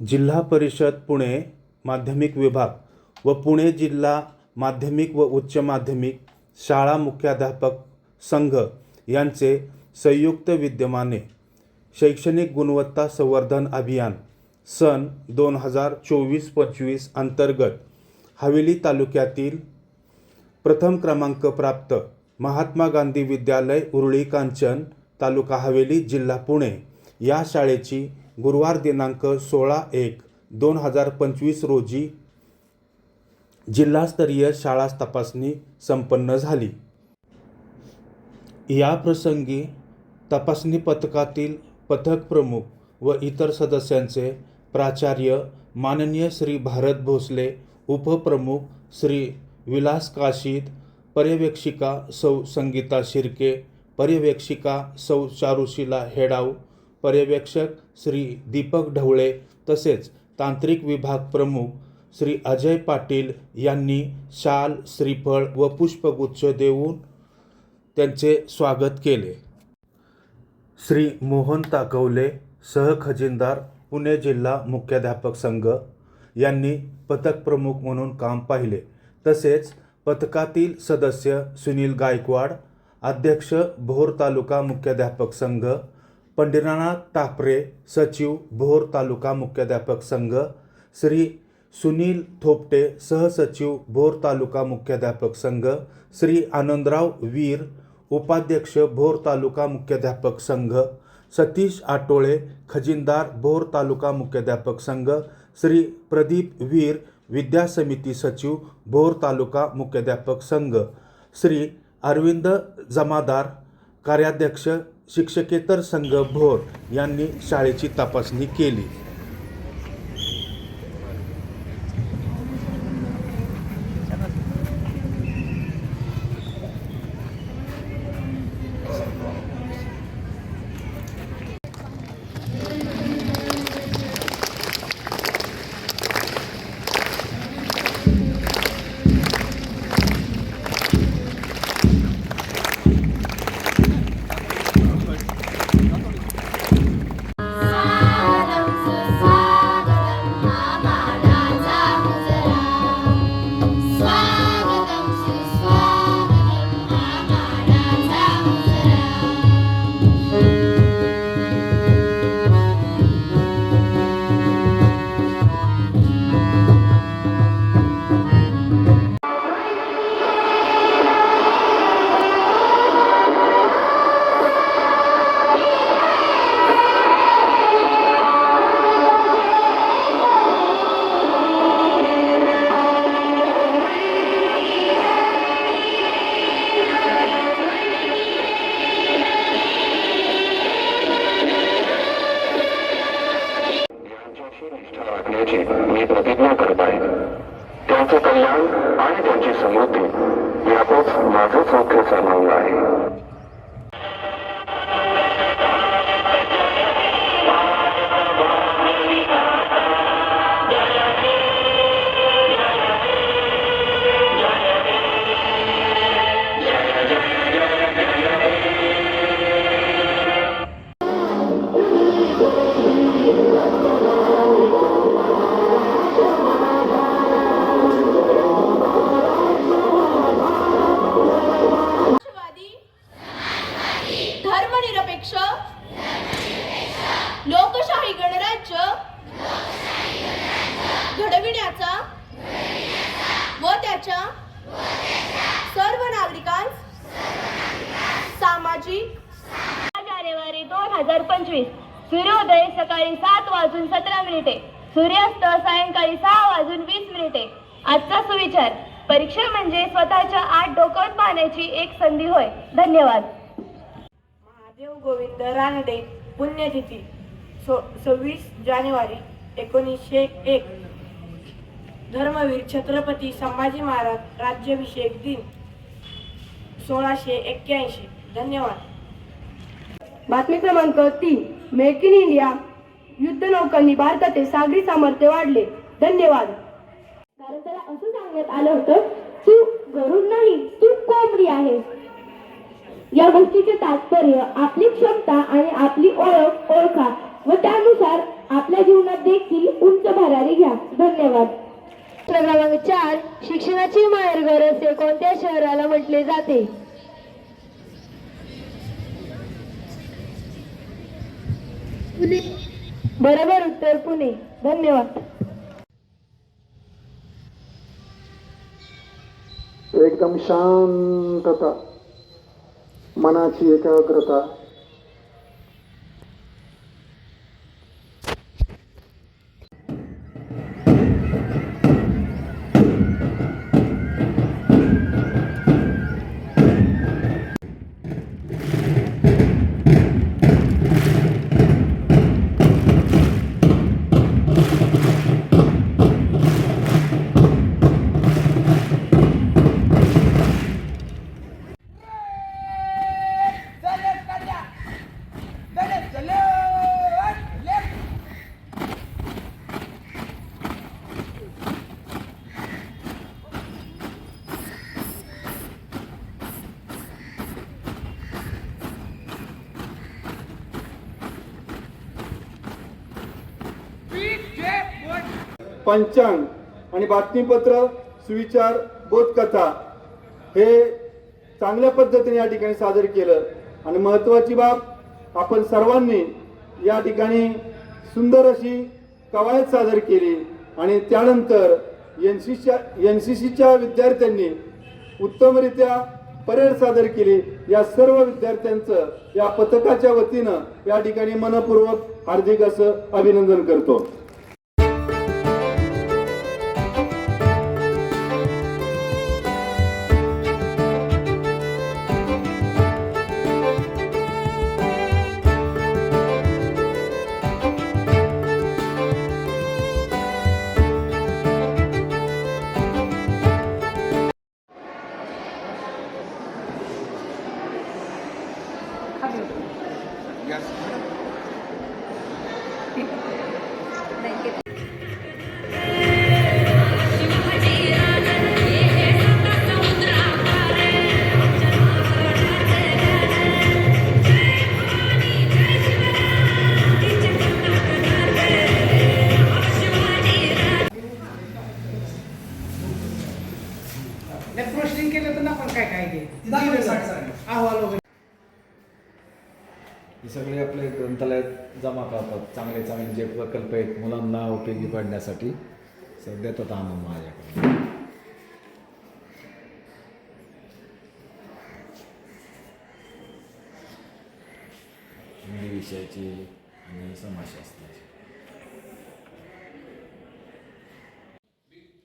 जिल्हा परिषद पुणे माध्यमिक विभाग व पुणे जिल्हा माध्यमिक व उच्च माध्यमिक शाळा मुख्याध्यापक संघ यांचे संयुक्त विद्यमाने शैक्षणिक गुणवत्ता संवर्धन अभियान सन दोन हजार चोवीस पंचवीस अंतर्गत हवेली तालुक्यातील प्रथम क्रमांक प्राप्त महात्मा गांधी विद्यालय उरुळी कांचन तालुका हवेली जिल्हा पुणे. या शाळेची गुरुवार दिनांक सोळा एक दोन हजार पंचवीस रोजी जिल्हास्तरीय शाळा तपासणी संपन्न झाली. या प्रसंगी तपासणी पथकातील पथक प्रमुख व इतर सदस्यांचे प्राचार्य माननीय श्री भारत भोसले उपप्रमुख श्री विलास काशीद पर्यवेक्षिका सौ संगीता शिर्के पर्यवेक्षिका सौ चारुशिला हेडाव पर्यवेक्षक श्री दीपक ढवळे तसेच तांत्रिक विभाग प्रमुख श्री अजय पाटील यांनी शाल श्रीफळ व पुष्पगुच्छ देऊन त्यांचे स्वागत केले. श्री मोहन ताकवले सहखजिनदार पुणे जिल्हा मुख्याध्यापक संघ यांनी पथक प्रमुख म्हणून काम पाहिले. तसेच पथकातील सदस्य सुनील गायकवाड अध्यक्ष भोर तालुका मुख्याध्यापक संघ पंढरीनाथ टापरे सचिव भोर तालुका मुख्याध्यापक संघ श्री सुनील थोपटे सहसचिव भोर तालुका मुख्याध्यापक संघ श्री आनंदराव वीर उपाध्यक्ष भोर तालुका मुख्याध्यापक संघ सतीश आटोळे खजिनदार भोर तालुका मुख्याध्यापक संघ श्री प्रदीप वीर विद्या समिती सचिव भोर तालुका मुख्याध्यापक संघ श्री अरविंद जमादार कार्याध्यक्ष शिक्षकेतर संघ भोर यांनी शाळेची तपासणी केली. हजार पंचवीस. सूर्योदय सकाळी सात वाजून सतरा मिनिटे. सूर्यास्त सायंकाळी सहा वाजून वीस मिनिटे. आजचा सुविचार. परीक्षा म्हणजे स्वतःच्या आत डोकावून पाहण्याची एक संधी होय. धन्यवाद. महादेव गोविंद रानडे पुण्यतिथी सो सव्वीस जानेवारी एकोणीसशे एक. धर्मवीर छत्रपती संभाजी महाराज राज्याभिषेक दिन सोळाशे एक्क्याऐंशी. धन्यवाद. बातमी क्रमांक तीन. Make in India. युद्ध नौकांनी भारताचे सागरी सामर्थ्य वाढले. धन्यवाद. कारण त्याला असं सांगण्यात आलं होतं तू गरुड नाही तू कोंबडी आहे. या गोष्टीचे तात्पर्य आपली क्षमता आणि आपली ओळख ओळखा व त्यानुसार आपल्या जीवनात देखील भरारी घ्या. धन्यवाद. प्रश्न क्रमांक चार. शिक्षणाची माहेर गरज कोणत्या शहराला म्हटले जाते? बरोबर उत्तर पुणे. धन्यवाद. एकदम शांतता. मनाची एकाग्रता. पंचांग आणि बातमीपत्र सुविचार बोधकथा हे चांगल्या पद्धतीने या ठिकाणी सादर केलं. आणि महत्त्वाची बाब आपण सर्वांनी या ठिकाणी सुंदर अशी कवायत सादर केली आणि त्यानंतर एन सीच्या एन सी सीच्या विद्यार्थ्यांनी उत्तमरित्या परेड सादर केली. या सर्व विद्यार्थ्यांचं या पथकाच्या वतीनं या ठिकाणी मनपूर्वक हार्दिक असं अभिनंदन करतो. अहवाल वगैरे. हे सगळे आपले ग्रंथालयात जमा करतात. चांगले चांगले जे प्रकल्प आहेत मुलांना उपयोगी पडण्यासाठी. सर देतात आणून माझ्याकडे. हिंदी विषयाची आणि समाजशास्त्राची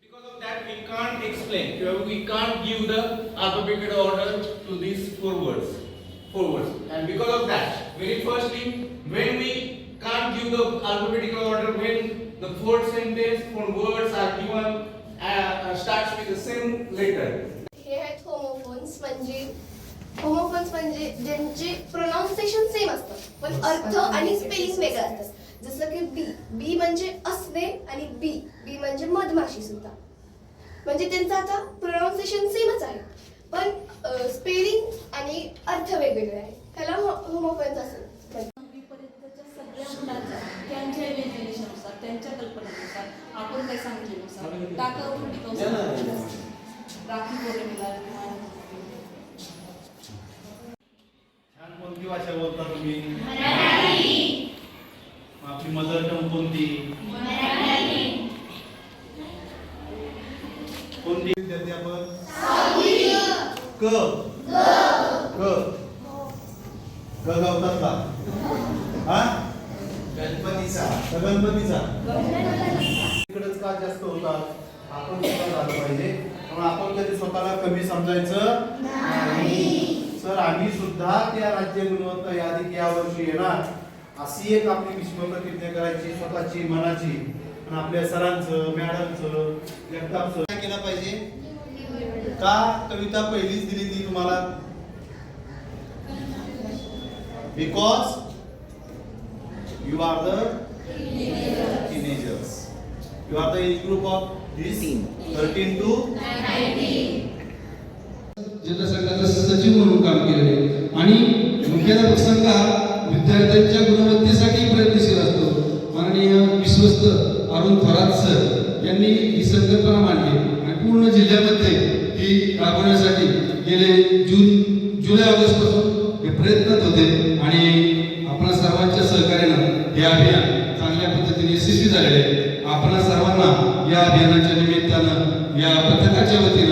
Because of that, we can't explain. We can't give the alphabetical order to these four words. Four words. And because of that, very firstly, when we can't give the alphabetical order, when the fourth sentence, four words are given, uh, uh, starts with the same letter. हे आहेत homophones म्हणजे homophones म्हणजे ज्यांचे pronunciation same असतं पण अर्थ आणि spelling वेगळं असतं जसं की बी बी म्हणजे असणे आणि बी बी म्हणजे मधमाशी सुद्धा म्हणजे त्यांचं आता प्रोनाऊन्सिएशन सेमच आहे. पण स्पेलिंग आणि अर्थ वेगवेगळे आहे त्याला होमोफोन्स असं म्हणतात. पर्यंतच्या सगळ्या मुलांचा त्यांच्या कल्पनेनुसार आपण काही सांगितल्यानुसार टिकाऊ राखी पौर्णिमेला छान कोणती भाषा बोलता तुम्ही आपली मदर टंग कोणती कोणती विद्यार्थी आपण क. क. क गावतातला हा? गणपतीचा. का गणपतीचा. इकडेच का जास्त होतात? आपण सुद्धा झालं पाहिजे. पण आपण कधी स्वतःला कमी समजायचं नाही. सर आम्ही सुद्धा त्या राज्य गुणवत्ता यादीत या वर्षी येणार. अशी एक आपली विश्वप्रतिज्ञा करायची स्वतःची मनाची. पण आपल्या सरांचं मॅडमचं जगतापचं. काय केलं पाहिजे? का कविता पहिलीच दिली ती तुम्हाला? Because you are the teenagers you are the age group of thirteen to जिल्हा संघाचा सचिव म्हणून काम केले. आणि मुख्याचा प्रसंग हा विद्यार्थ्यांच्या गुणवत्तेसाठी प्रयत्नशील असतो. माननीय विश्वस्त अरुण थोरात सर यांनी ही संकल्पना मांडली. आणि पूर्ण जिल्ह्यामध्ये ही राबवण्यासाठी गेले जून जुलै ऑगस्टपासून हे प्रयत्नत होते आणि आपण सर्वांच्या सहकार्यानं हे अभियान चांगल्या पद्धतीने यशस्वी झालेले आपण सर्वांना या अभियानाच्या निमित्तानं या पथकाच्या वतीनं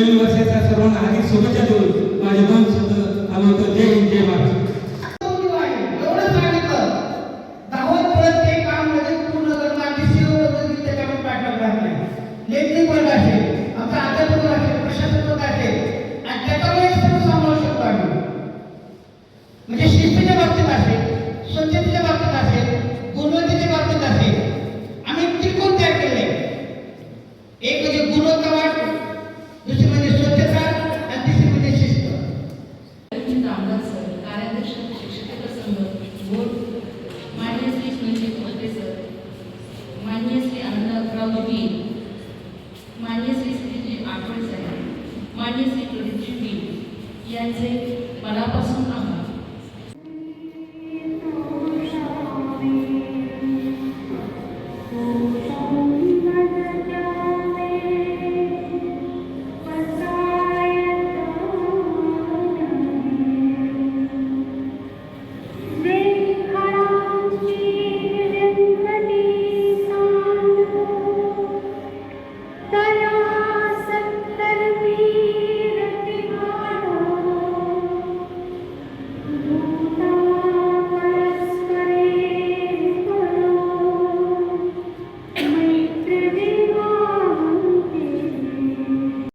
नवीन वर्षाच्या सर्वांना आधी शुभेच्छा देऊन माझे दोन शब्द थांबवतो. माननीय श्री प्रदीपजी यांचे मनापासून आभार